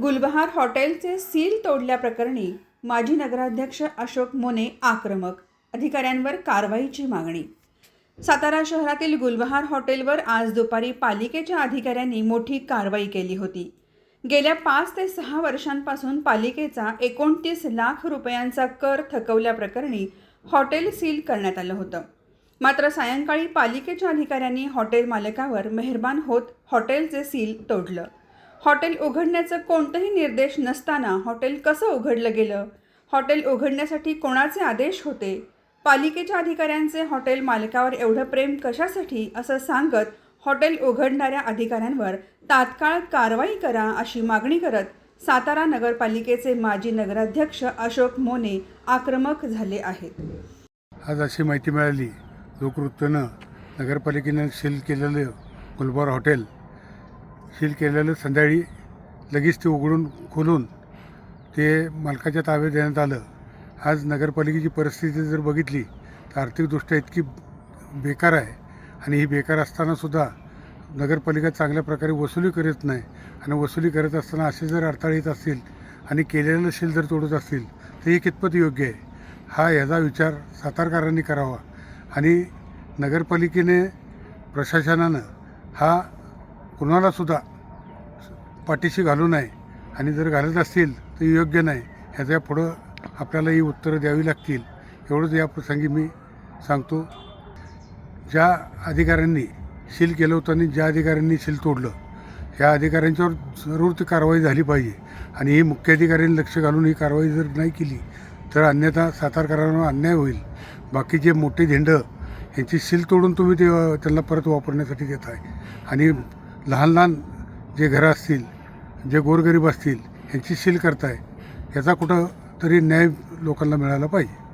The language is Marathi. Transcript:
गुलबहार हॉटेलचे सील तोडल्याप्रकरणी माजी नगराध्यक्ष अशोक मोने आक्रमक अधिकाऱ्यांवर कारवाईची मागणी. सातारा शहरातील गुलबहार हॉटेलवर आज दुपारी पालिकेच्या अधिकाऱ्यांनी मोठी कारवाई केली होती. गेल्या पाच ते सहा वर्षांपासून पालिकेचा एकोणतीस लाख रुपयांचा कर थकवल्याप्रकरणी हॉटेल सील करण्यात आलं होतं. मात्र सायंकाळी पालिकेच्या अधिकाऱ्यांनी हॉटेल मालकावर मेहरबान होत हॉटेलचे सील तोडलं. हॉटेल उघडण्याचं कोणतंही निर्देश नसताना हॉटेल कसं उघडलं गेलं? हॉटेल उघडण्यासाठी कोणाचे आदेश होते? पालिकेच्या अधिकाऱ्यांचे हॉटेल मालकावर एवढं प्रेम कशासाठी असं सांगत हॉटेल उघडणाऱ्या अधिकाऱ्यांवर तात्काळ कारवाई करा अशी मागणी करत सातारा नगरपालिकेचे माजी नगराध्यक्ष अशोक मोने आक्रमक झाले आहेत. आज अशी माहिती मिळाली. लोकवृत्तनं नगरपालिकेनं सील केलेलं गुलबार हॉटेल सील केलेलं संध्याकाळी लगेच ते उघडून खोलून ते मालकाच्या ताब्यात देण्यात आलं. आज नगरपालिकेची परिस्थिती जर बघितली तर आर्थिकदृष्ट्या इतकी बेकार आहे. आणि ही बेकार असतानासुद्धा नगरपालिका चांगल्या प्रकारे वसुली करत नाही. आणि वसुली करत असताना असे जर अडथळे येत असतील आणि केलेलं शील जर तोडत असतील तर हे कितपत योग्य आहे? हा ह्याचा विचार सातारकरांनी करावा. आणि नगरपालिकेने प्रशासनानं हा कुणालासुद्धा पाठीशी घालू नये आणि जर घालत असतील तर योग्य नाही. ह्याच्या पुढं आपल्याला ही उत्तरं द्यावी लागतील. एवढंच या प्रसंगी मी सांगतो. ज्या अधिकाऱ्यांनी सील केलं होतं आणि ज्या अधिकाऱ्यांनी सील तोडलं ह्या अधिकाऱ्यांच्यावर जरूर ती कारवाई झाली पाहिजे. आणि ही मुख्य अधिकाऱ्यांनी लक्ष घालून ही कारवाई जर नाही केली तर अन्यथा सातारकरांवर अन्याय होईल. बाकीचे मोठे झेंड यांची सील तोडून तुम्ही ते त्यांना परत वापरण्यासाठी देत आहे आणि लहान लहान जे घरं असतील जे गोरगरीब असतील यांची सील करताय याचा कुठं तरी न्याय लोकांना मिळाला पाहिजे.